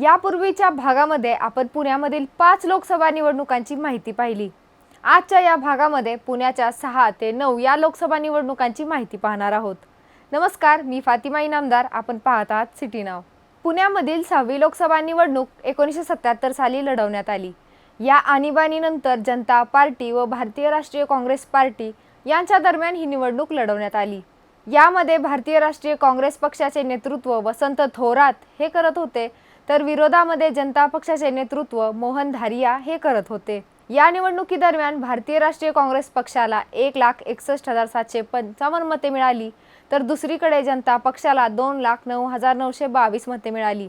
यापूर्वीच्या भागामध्ये आपण पुण्यामधील पाच लोकसभा निवडणुकांची माहिती पाहिली. आजच्या या भागामध्ये पुण्याच्या सहा ते नऊ या लोकसभा निवडणुकांची माहिती पाहणार आहोत. नमस्कार मी फातिमा इनामदार. आपण पाहत आहात सिटी नाव. पुण्यामधील सहावी लोकसभा निवडणूक एकोणीसशे सत्याहत्तर साली लढवण्यात आली. या आणीबाणीनंतर जनता पार्टी व भारतीय राष्ट्रीय काँग्रेस पार्टी यांच्या दरम्यान ही निवडणूक लढवण्यात आली. यामध्ये भारतीय राष्ट्रीय काँग्रेस पक्षाचे नेतृत्व वसंत थोरात हे करत होते. तर विरोधामध्ये जनता पक्षाचे नेतृत्व मोहन धारिया हे करत होते. या निवडणुकीदरम्यान भारतीय राष्ट्रीय काँग्रेस पक्षाला एक लाख एकसष्ट हजार सातशे पंचावन्न मते मिळाली. तर दुसरीकडे जनता पक्षाला दोन लाख नऊ हजार नऊशे बावीस मते मिळाली.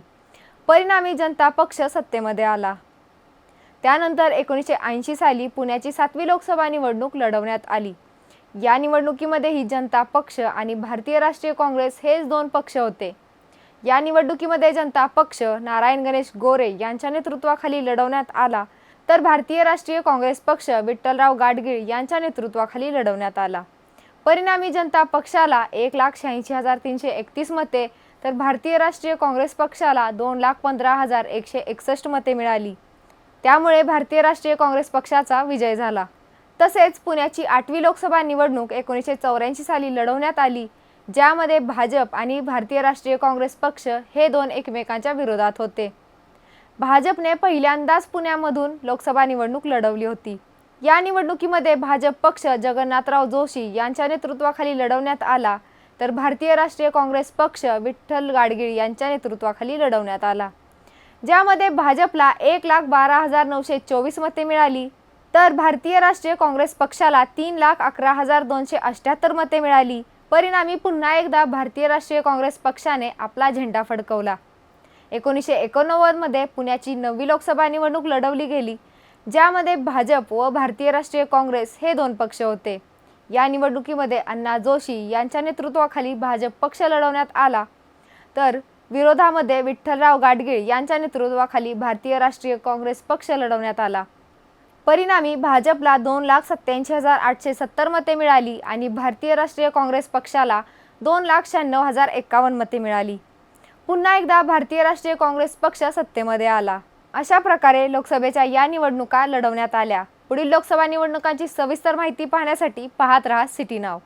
परिणामी जनता पक्ष सत्तेमध्ये आला. त्यानंतर एकोणीसशे ऐंशी साली पुण्याची सातवी लोकसभा निवडणूक लढवण्यात आली. या निवडणुकीमध्येही जनता पक्ष आणि भारतीय राष्ट्रीय काँग्रेस हेच दोन पक्ष होते. या निवडणुकीमध्ये जनता पक्ष नारायण गणेश गोरे यांच्या नेतृत्वाखाली लढवण्यात आला. तर भारतीय राष्ट्रीय काँग्रेस पक्ष विठ्ठलराव गाडगीळ यांच्या नेतृत्वाखाली लढवण्यात आला. परिणामी जनता पक्षाला एक लाख शहाऐंशी हजार तीनशे एकतीस मते तर भारतीय राष्ट्रीय काँग्रेस पक्षाला दोन लाख पंधरा हजार एकशे एकसष्ट मते मिळाली. त्यामुळे भारतीय राष्ट्रीय काँग्रेस पक्षाचा विजय झाला. तसेच पुण्याची आठवी लोकसभा निवडणूक एकोणीसशे चौऱ्याऐंशी साली लढवण्यात आली. ज्यामध्ये भाजप आणि भारतीय राष्ट्रीय काँग्रेस पक्ष हे दोन एकमेकांच्या विरोधात होते. भाजपने पहिल्यांदाच पुण्यामधून लोकसभा निवडणूक लढवली होती. या निवडणुकीमध्ये भाजप पक्ष जगन्नाथराव जोशी यांच्या नेतृत्वाखाली लढवण्यात आला तर भारतीय राष्ट्रीय काँग्रेस पक्ष विठ्ठल गाडगीळ यांच्या नेतृत्वाखाली लढवण्यात आला. ज्यामध्ये भाजपला एक लाख बारा हजार नऊशे चोवीस मते मिळाली तर भारतीय राष्ट्रीय काँग्रेस पक्षाला तीन लाख अकरा हजार दोनशे अठ्ठ्याहत्तर मते मिळाली. परिणामी पुन्हा एकदा भारतीय राष्ट्रीय काँग्रेस पक्षाने आपला झेंडा फडकवला. एकोणीसशे एकोणनव्वदमध्ये पुण्याची नववी लोकसभा निवडणूक लढवली गेली ज्यामध्ये भाजप व भारतीय राष्ट्रीय काँग्रेस हे दोन पक्ष होते. या निवडणुकीमध्ये अण्णा जोशी यांच्या नेतृत्वाखाली भाजप पक्ष लढवण्यात आला. तर विरोधामध्ये विठ्ठलराव गाडगीळ यांच्या नेतृत्वाखाली भारतीय राष्ट्रीय काँग्रेस पक्ष लढवण्यात आला. परिणामी भाजपला दोन लाख सत्याऐंशी हजार आठशे सत्तर मते मिळाली आणि भारतीय राष्ट्रीय काँग्रेस पक्षाला दोन लाख शहाण्णव हजार एक्कावन्न मते मिळाली. पुन्हा एकदा भारतीय राष्ट्रीय काँग्रेस पक्ष सत्तेमध्ये आला. अशा प्रकारे लोकसभेच्या या निवडणुका लढवण्यात आल्या. पुढील लोकसभा निवडणुकांची सविस्तर माहिती पाहण्यासाठी पाहत रहा सिटी नाव.